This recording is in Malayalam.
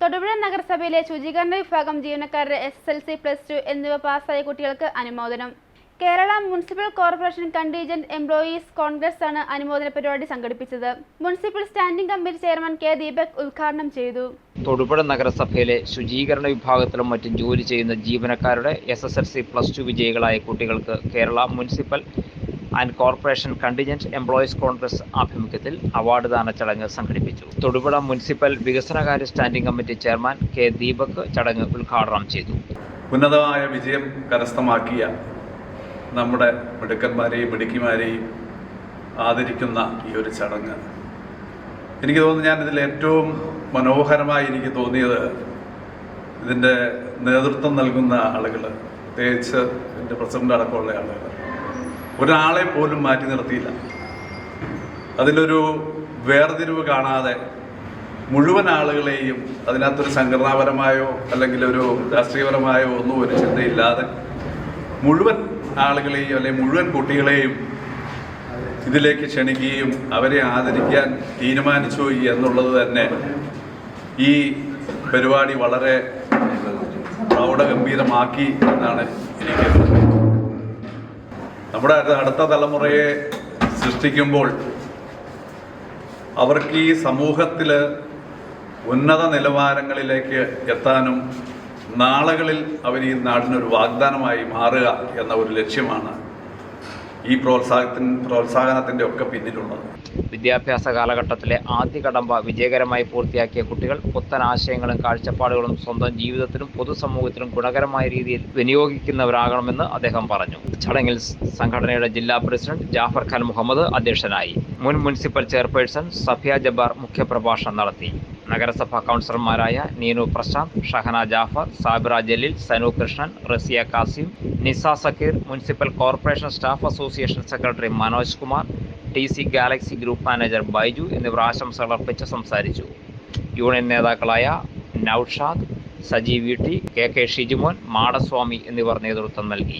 തൊടുപുഴ നഗരസഭയിലെ ശുചീകരണ വിഭാഗം ജീവനക്കാരുടെ S L C plus two എന്നിവ പാസ്സായ കുട്ടികൾക്ക് അനുമോദനം. Kerala municipal corporation contingent employees Congress ആണ് അനുമോദന പരിപാടി സംഘടിപ്പിച്ചത്. Municipal standing committee chairman K Deepak ഉദ്ഘാടനം ചെയ്തു. തൊടുപുഴ നഗരസഭയിലെ ശുചീകരണ വിഭാഗത്തിലും മറ്റും ജോലി ചെയ്യുന്ന ജീവനക്കാരുടെ S S L C plus two വിജയികളായ കുട്ടികൾക്ക് Kerala municipal and corporation contingent employees Congress ആഭിമുഖ്യത്തിൽ അവാർഡ് ദാന ചടങ്ങ് സംഘടിപ്പിച്ചു. തൊടുപുഴ മുനിസിപ്പൽ വികസനകാര്യ standing committee chairman K Deepak ചടങ്ങ് ഉദ്ഘാടനം ചെയ്തു. ഉന്നതമായ വിജയം കരസ്ഥമാക്കിയ നമ്മുടെ മിടുക്കന്മാരെയും മിടുക്കിമാരെയും ആദരിക്കുന്ന ഈ ഒരു ചടങ്ങ്. എനിക്ക് തോന്നുന്നു ഞാൻ ഇതിൽ ഏറ്റവും മനോഹരമായി എനിക്ക് തോന്നിയത് ഇതിന്റെ നേതൃത്വം നൽകുന്ന ആളുകൾ പ്രത്യേകിച്ച് എന്റെ പ്രസിഡന്റ് അടക്കമുള്ള ആളുകൾ ഒരാളെ പോലും മാറ്റി നിർത്തിയില്ല. അതിലൊരു വേർതിരിവ് കാണാതെ മുഴുവൻ ആളുകളെയും അതിനകത്തൊരു സംഘടനാപരമായോ അല്ലെങ്കിൽ ഒരു രാഷ്ട്രീയപരമായോ ഒന്നും ഒരു ചിന്തയില്ലാതെ മുഴുവൻ ആളുകളെയും അല്ലെങ്കിൽ മുഴുവൻ കുട്ടികളെയും ഇതിലേക്ക് ക്ഷണിക്കുകയും അവരെ ആദരിക്കാൻ തീരുമാനിച്ചു എന്നുള്ളത് തന്നെ ഈ പരിപാടി വളരെ പ്രൗഢഗംഭീരമാക്കി എന്നാണ് എനിക്ക് നമ്മുടെ അടുത്ത തലമുറയെ സൃഷ്ടിക്കുമ്പോൾ അവർക്ക് ഈ സമൂഹത്തിൽ ഉന്നത നിലവാരങ്ങളിലേക്ക് എത്താനും നാളുകളിൽ അവർ ഈ നാടിനൊരു വാഗ്ദാനമായി മാറുക എന്ന ഒരു ലക്ഷ്യമാണ് ഈ പ്രോത്സാഹത്തിന് പ്രോത്സാഹനത്തിന്റെ ഒക്കെ പിന്നിലുള്ളത് വിദ്യാഭ്യാസ കാലഘട്ടത്തിലെ ആദ്യ കടമ്പ വിജയകരമായി പൂർത്തിയാക്കിയ കുട്ടികൾ പുത്തൻ ആശയങ്ങളും കാഴ്ചപ്പാടുകളും സ്വന്തം ജീവിതത്തിലും പൊതുസമൂഹത്തിലും ഗുണകരമായ രീതിയിൽ വിനിയോഗിക്കുന്നവരാകണമെന്ന് അദ്ദേഹം പറഞ്ഞു. ചടങ്ങിൽ സംഘടനയുടെ ജില്ലാ പ്രസിഡന്റ് ജാഫർ ഖാൻ മുഹമ്മദ് അധ്യക്ഷനായി. മുൻ മുനിസിപ്പൽ ചെയർപേഴ്സൺ സഫിയ ജബ്ബാർ മുഖ്യപ്രഭാഷണം നടത്തി. നഗരസഭാ കൗൺസിലർമാരായ Neenu Prashanth Shahana Jafar Sabira Jaleel Sanu Krishnan Rasiya Kasim Nisa Sakeer municipal corporation staff association secretary Manoj Kumar T C galaxy group manager Baiju എന്നിവർ ആശംസകൾ അർപ്പിച്ച് സംസാരിച്ചു. യൂണിയൻ നേതാക്കളായ Noushad Saji V T K K Shijumon Madaswamy എന്നിവർ നേതൃത്വം നൽകി.